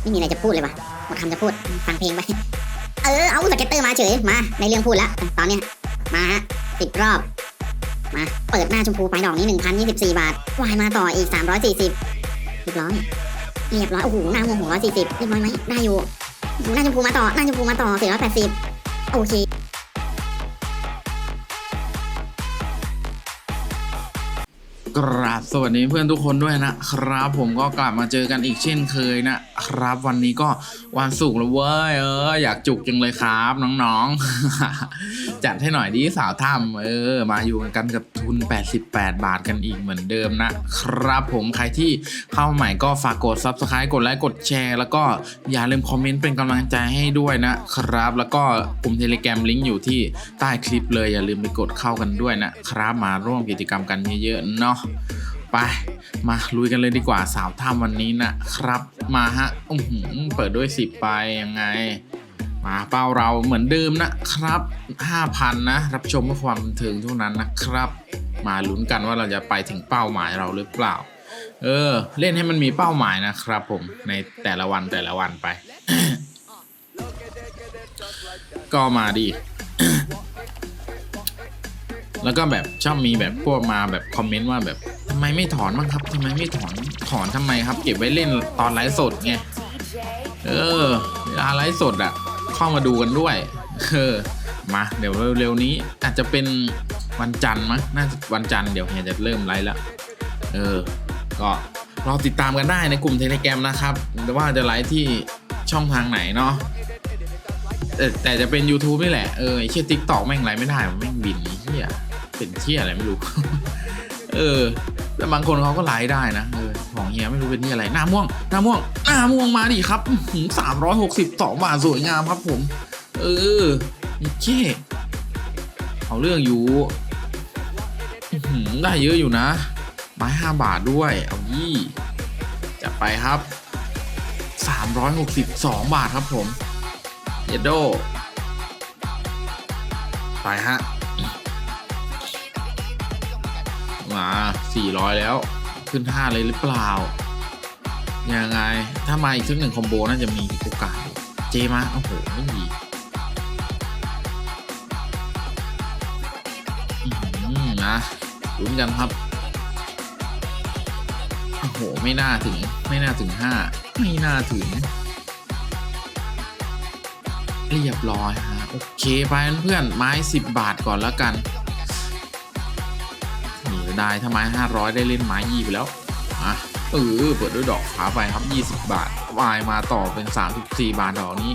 ไม่มีอะไรจะพูดเลยว่ะหมดคำจะพูด ฟังเพลงไปเออ เอาสเก็ตเตอร์มาเฉย มา ในเรื่องพูดแล้วตอนเนี้ย มาฮะสิบรอบ มา เปิดหน้าชมพูไปดอกนี้1,024บาท วายมาต่ออีก340เรียบร้อย เรียบร้อย โอ้โห หน้าโมโห140เรียบร้อยไหมได้อยู่ หน้าชมพูมาต่อ หน้าชมพูมาต่อ480โอเค กราบสวัสดีเพื่อนทุกคนด้วยนะครับ ผมก็กลับมาเจอกันอีกเช่นเคยนะครับ วันนี้ก็วันศุกร์แล้วเว้ยเอออยากจุกจังเลยครับ น้องๆ จัดให้หน่อยดิสาวถ้ำเออ มาอยู่กันกับทุน 88 บาทกันอีกเหมือนเดิมนะครับผมใครที่เข้าใหม่ก็ฝากกด subscribe กดไลค์กดแชร์ แล้วก็อย่าลืมคอมเมนต์เป็นกำลังใจให้ด้วยนะครับ แล้วก็กลุ่มเทเล gram ลิงก์อยู่ที่ใต้คลิปเลยอย่าลืมไปกดเข้ากันด้วยนะครับมาร่วมกิจกรรมกันเยอะๆเนาะไป มาลุยกันเลยดีกว่าสาวถ้ำวันนี้นะครับ มาฮะอือหือเปิดด้วย10ไปยังไง มาเป้าเราเหมือนเดิมนะครับ5,000นะ รับชมเพื่อความบันเทิงเท่านั้นนะครับ มาลุ้นกันว่าเราจะไปถึงเป้าหมายเราหรือเปล่า เออ เล่นให้มันมีเป้าหมายนะครับผมในแต่ละวันแต่ละวันไป ก็มาดิ แล้วก็แบบชอบมีแบบพวกมาแบบคอมเมนต์ว่าแบบทำไมไม่ถอนบ้างครับทำไมไม่ถอนถอนทำไมครับ เก็บไว้เล่นตอนไลฟ์สดไงเออเวลาไลฟ์สดอะเข้ามาดูกันด้วยเออมาเดี๋ยวเร็วๆนี้อาจจะเป็นวันจันทร์มั้งน่าจะวันจันทร์เดี๋ยวเฮียจะเริ่มไลฟ์แล้วเออ ก็รอติดตามกันได้ในกลุ่มเทเล gram นะครับแต่ว่าจะไลฟ์ที่ช่องทางไหนเนาะแต่แต่จะเป็น YouTube นี่แหละ เออไอเชี่ยทิกตอกแม่งไลฟ์ไม่ได้มันแม่งบินเหี้ย เป็นเที่ยอะไรไม่รู้ เออ แต่บางคนเขาก็ไลฟ์ได้นะ เออ ของเฮียไม่รู้เป็นที่อะไร หน้าม่วง หน้าม่วง หน้าม่วงมาดิครับสามร้อยหกสิบสองบาทสวยงามครับผม เออเช่เอาเรื่องอยู่หือได้เยอะอยู่นะ ไม้ห้าบาทด้วย เอายี่จะไปครับสามร้อยหกสิบสองบาทครับผม เยดโด ไปฮะ มา 400 แล้ว ขึ้น 5 เลยหรือเปล่า ยังไง ถ้ามาอีกสักหนึ่งคอมโบน่าจะมีโอกาส เจมาโอ้โห ไม่มีนะลุ้นกันครับ โอ้โห ไม่น่าถึง ไม่น่าถึง 5 ไม่น่าถึง เรียบร้อยฮะ โอเค ไปเพื่อนๆไม้ 10 บาทก่อนแล้วกัน ได้ถ้าไม้ห้าร้อยได้เล่นไม้ยี่ไปแล้วอะเออเปิดด้วยดอกขาไปครับยี่สิบาทวายมาต่อเป็นสามสิบาทดอกนี้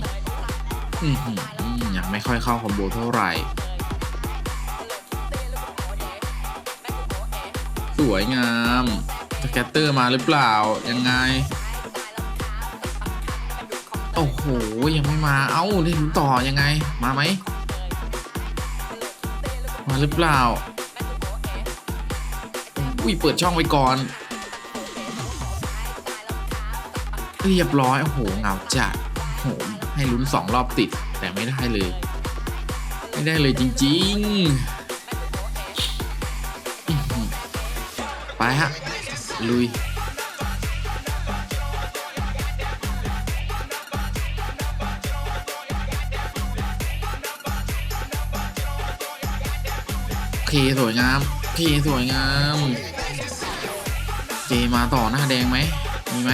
อือหือยังไม่ค่อยเข้าคอมโบเท่าไหร่ สวยงามสแกตเตอร์มาหรือเปล่า ยังไง โอ้โห ยังไม่มาเอ้าได้ลุ้นต่อยังไง มาไหม มาหรือเปล่า อุ้ยเปิดช่องไว้ก่อนเรียบร้อยโอ้โหเงาจัดโอ้โหให้ลุ้นสองรอบติด แต่ไม่ได้เลย ไม่ได้เลยจริงๆ ไปฮะ ลุยโอเคสวยงามโอเคสวยงาม เจมาต่อหน้าแดงไหมมีไหม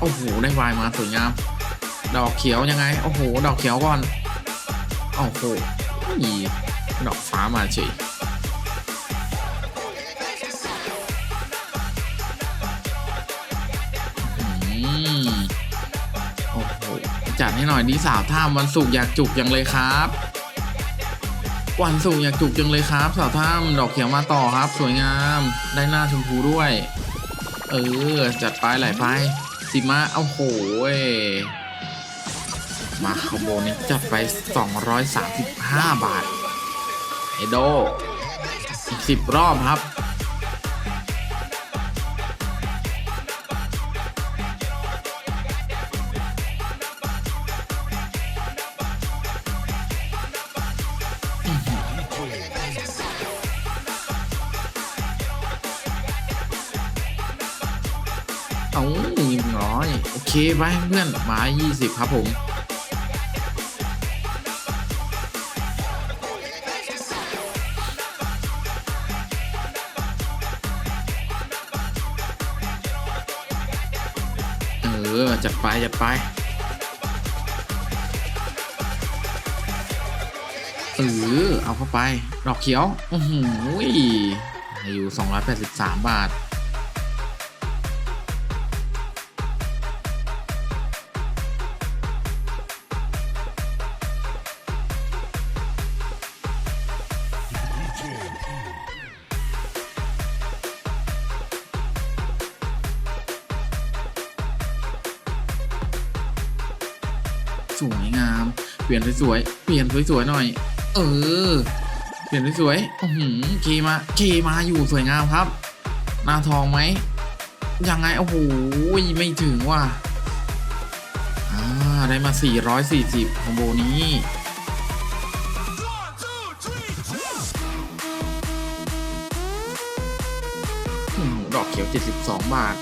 โอ้โหได้วายมาสวยงาม ดอกเขียวยังไงโอ้โหดอกเขียวก่อนโอ้โหีดอกฟ้ามาเฉยอืมโอ้โหจัดให้หน่อยดีสาวท่ามวันศุกร์อยากจุกยังเลยครับ วันสุกอยากจุกจังเลยครับสาวท่ามดอกเขียวมาต่อครับ สวยงามได้หน้าชมพูด้วย เออ จัดไปไหลไปสิมาเอาโหยมาคอมโบนี้จัดไป 235 บาท เอโดอีก10 รอบครับ เอายิงร้อยโอเคไปเพื่อนมายี่สิบครับผมเออจัดไปจัดไปเออเอาเข้าไป ดอกเขียวอือหืออยู่ 283 บาท ลี่ยนสวยๆ เปลี่ยนสวยๆหน่อย เออ เปลี่ยนสวยๆอือหือเคมาเคมาอยู่สวยงามครับหน้าทองไหม ยังไง โอ้โห ไม่ถึงว่ะ อ่า ได้มา 440คอมโบนี้ดอกเขียว 72 บาท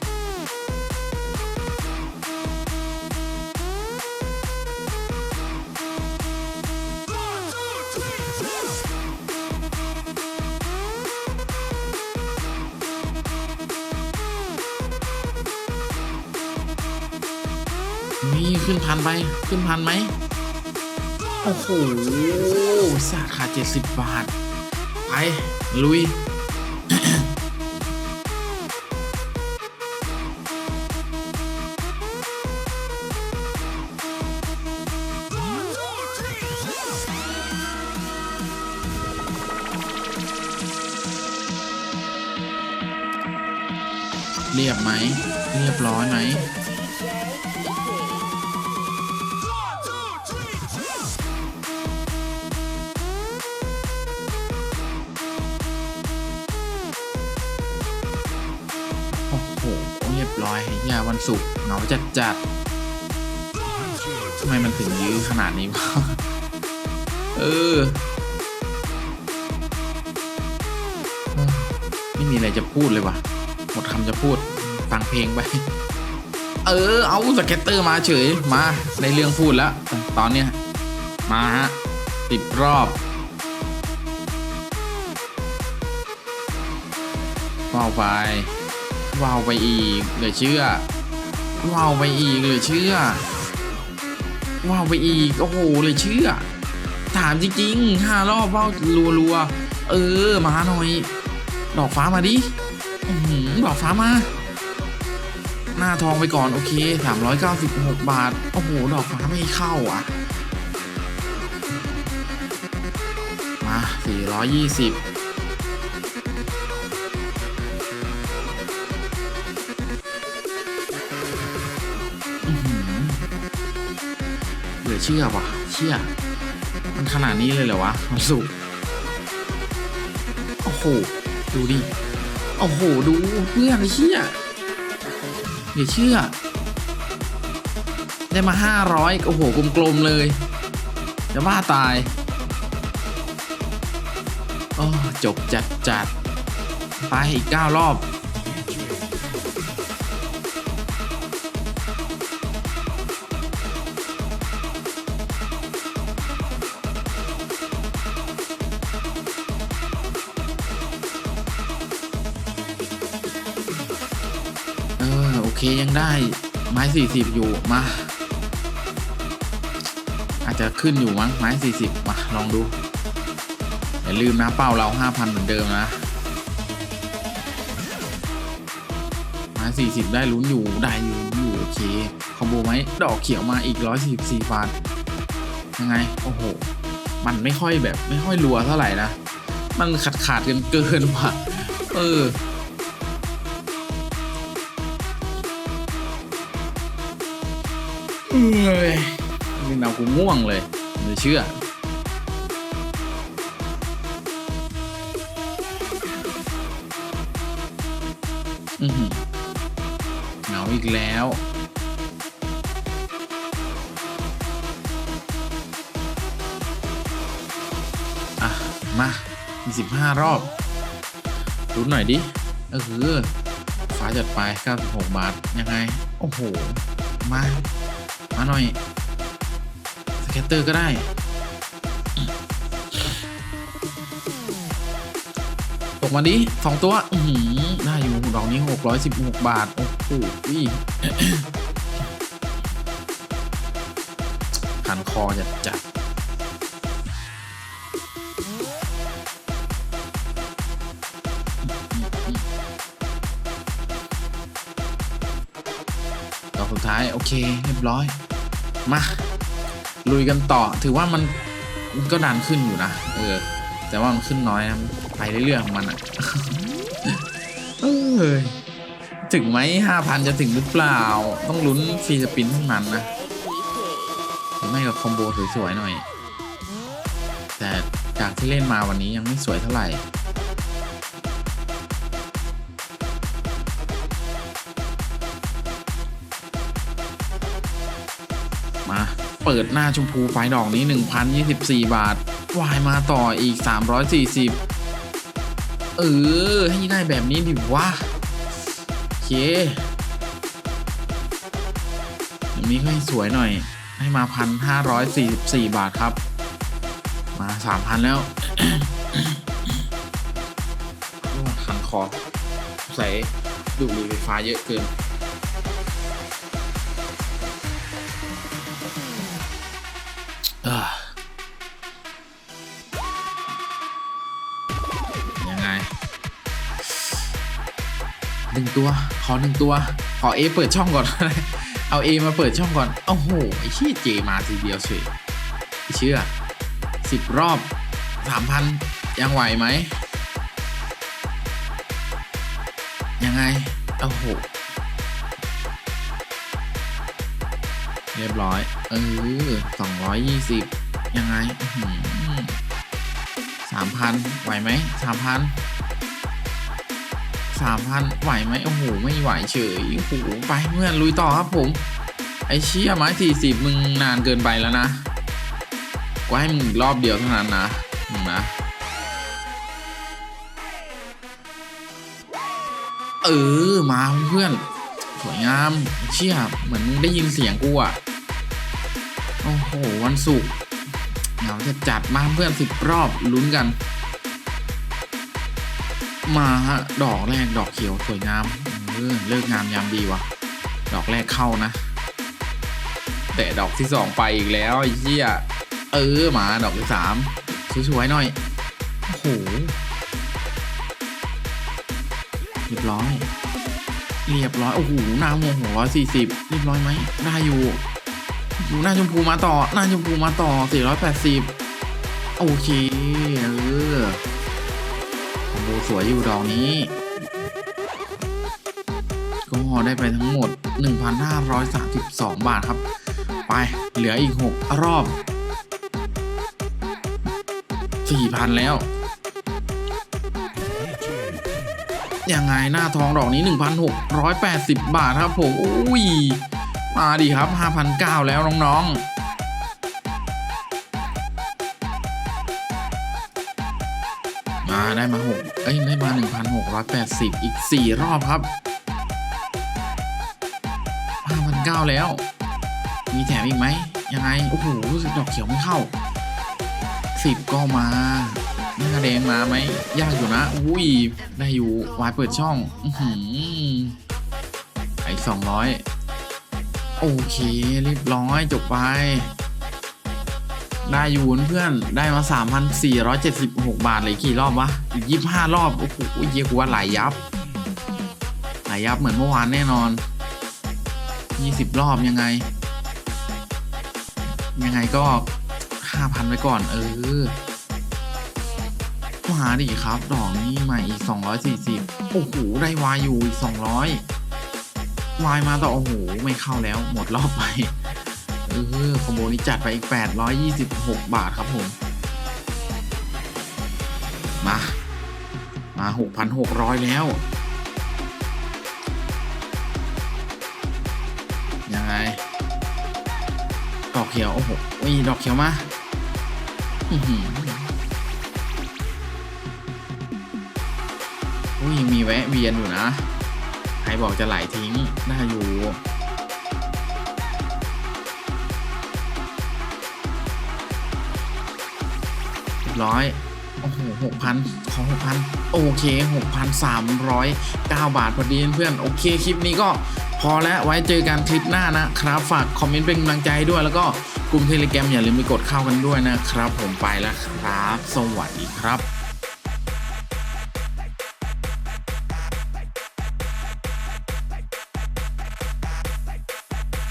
ขึ้นพันไป ขึ้นพันไหม โอ้โหสาขาเจ็ดสิบบาท ไป ลุย เรียบไหม เรียบร้อยไหม วันศุกร์เงาจัดจัดๆทำไมมันถึงยื้อขนาดนี้วะเออ ไม่มีอะไรจะพูดเลยวะหมดคำจะพูด ฟังเพลงไป เออ เอาสเก็ตเตอร์มาเฉย มาในเรื่องพูดแล้ว ตอนเนี้ย มาฮะติดรอบว้าวไปว้าวไปอีกเหลือเชื่อ ว้าวไปอีกเลือเชื่อว้าวไปอีก โอ้โหเลยเชื่อ ถามจริงๆห้ารอบว้าวรัวๆ เออ มาหน่อย ดอกฟ้ามาดิอดอกฟ้ามา หน้าทองไปก่อน โอเค 396 บาท โอ้โห ดอกฟ้าไม่เข้าอะ มา 420 เหลือเชื่อว่ะเชื่อมันขนาดนี้เลยเหรอวะมันสุกโอ้โห ดูดิ โอ้โห ดูเพื่อนไอ้เชี่ยเหลือเชื่อ ได้มาห้าร้อยโอ้โห กลมๆเลย จะบ้าตาย โอ้จบจัดจัดไปอีกเก้ารอบ ยังได้ไม้สี่สิบอยู่มา อาจจะขึ้นอยู่มั้งไม้สี่สิบมาลองดู อย่าลืมนะเป้าเราห้าพันเหมือนเดิมนะ ไม้สี่สิบได้ลุ้นอยู่ได้อยู่อยู่โอเคคอมโบไหมดอกเขียวมาอีกร้อยสี่สี่บาทยังไง โอ้โห มันไม่ค่อยแบบไม่ค่อยรัวเท่าไหร่นะ มันขาดขาดกันเกินว่ะ เออ เอ้ยนี่นากูง่วงเลยไม่เชื่อ อือหือหงาอีกแล้ว อะ มาสิบห้ารอบรุ้นหน่อยดิเออฟ้าจัดไป 96 บาท ยังไง โอ้โห มา มาหน่อยสเก็ตเตอร์ก็ได้ ตกมาดิสองตัวอือหือได้อยู่ดอกนี้หกร้อยสิบหกบาท โอ้โหอุ๊ยพันคอจัดจัด โอเคเรียบร้อย มา ลุยกันต่อ ถือว่ามันมันก็ดันขึ้นอยู่นะ เออ แต่ว่ามันขึ้นน้อยนะ ไปเรื่อยๆของมันอะเอยถึงไหมห้าพันจะถึงหรือเปล่า ต้องลุ้นฟรีสปินเท่านั้นนะหรือไม่ก็คอมโบสวยๆหน่อย แต่จากที่เล่นมาวันนี้ยังไม่สวยเท่าไหร่ เปิดหน้าชมพูไฟดอกนี้ 1,024 บาท วายมาต่ออีก 340 เออ ให้ได้แบบนี้ดิวะโอเคแบบนี้ก็ให้สวยหน่อย ให้มา 1,544 บาทครับ มา 3,000 แล้วโอ้คันคอใส่ดูดบุหรี่ไฟฟ้าเยอะเกิน หนึ่งตัว ขอหนึ่งตัว ขอเอเปิดช่องก่อน เอาเอมาเปิดช่องก่อน โอ้โห ไอ้ชี้เจมาทีเดียวเฉยเชื่อสิบรอบสามพันยังไหวไหม ยังไง โอ้โห เรียบร้อย เออสองร้อยยี่สิบยังไงสามพันไหวไหมสามพัน สามพันไหวไหมโอ้โหไม่ไหวเฉยโอ้โหไปเพื่อนลุยต่อครับผม ไอเชี่ยไม้สี่สิบมึงนานเกินไปแล้วนะกูให้มึงรอบเดียวเท่านั้นนะมึงนะเออมาเพื่อนสวยงามเชี่ยเหมือนได้ยินเสียงกูอะโอ้โหวันศุกร์เราจะจัดมาเพื่อนสิบรอบลุ้นกัน มาฮะดอกแรกดอกเขียวสวยงามเออเลิกงามยามดีวะดอกแรกเข้านะ แต่ดอกที่สองไปอีกแล้วเชี่ยเออมาดอกที่สามสวยๆหน่อยโอ้โหเรียบร้อย เรียบร้อยโอ้โหหน้าโมโหร้อยสี่สิบเรียบร้อยไหมได้อยู่อยู่หน้าชมพูมาต่อหน้าชมพูมาต่อสี่ร้อยแปดสิบโอเคเออ บสวยอยู่ดอกนี้ ก็ได้ไปทั้งหมด 1,532 บาทครับ ไปเหลืออีก 6 รอบ 4,000 แล้ว ยังไงหน้าทองดอกนี้ 1,680 บาทครับผม อุ้ย มาดีครับ 5,900 แล้วน้อง ๆ มาได้มา6เอ้ยได้มา 1,680 อีก 4 รอบครับ5,900แล้ว มีแถมอีกไหมยังไง โอ้โหรู้สึกดอกเขียวไม่เข้า 10 ก็มาหน้าแดงมาไหมยากอยู่นะ อุ้ย ได้อยู่วายเปิดช่อง อือหือไอ้สองร้อยโอเคเรียบร้อยจบไป ได้อยู่เพื่อนได้มา 3,476 บาทเลยกี่รอบวะ อีก 25 รอบ โอ้โหเยี่ยกว่าหลายยับ หลายยับเหมือนเมื่อวานแน่นอน 20 รอบยังไง ยังไงก็ 5,000 ไปก่อน เออมาดิครับ ดอกนี้มาอีก 240 โอ้โห ได้วายอยู่อีก 200วายมาต่อ โอ้โห ไม่เข้าแล้ว หมดรอบไป เออคอมโบนี้จัดไปอีก 826 บาทครับผม มา มา 6,600 แล้ว ยังไง ดอกเขียว โอ้โหอุ้ยดอกเขียวมาอุ้ยยังมีแวะเวียนอยู่นะ ใครบอกจะไหลทิ้ง น่าอยู่ ร้อยโอ้โหหกพันขอหกพันโอเคหกพันสามร้อยเก้าบาทพอดีเพื่อนโอเคคลิปนี้ก็พอแล้วไว้เจอกันคลิปหน้านะครับ ฝากคอมเมนต์เป็นกำลังใจด้วยแล้วก็กลุ่มเทเลแกรมอย่าลืมไปกดเข้ากันด้วยนะครับ ผมไปแล้วครับ สวัสดีครับ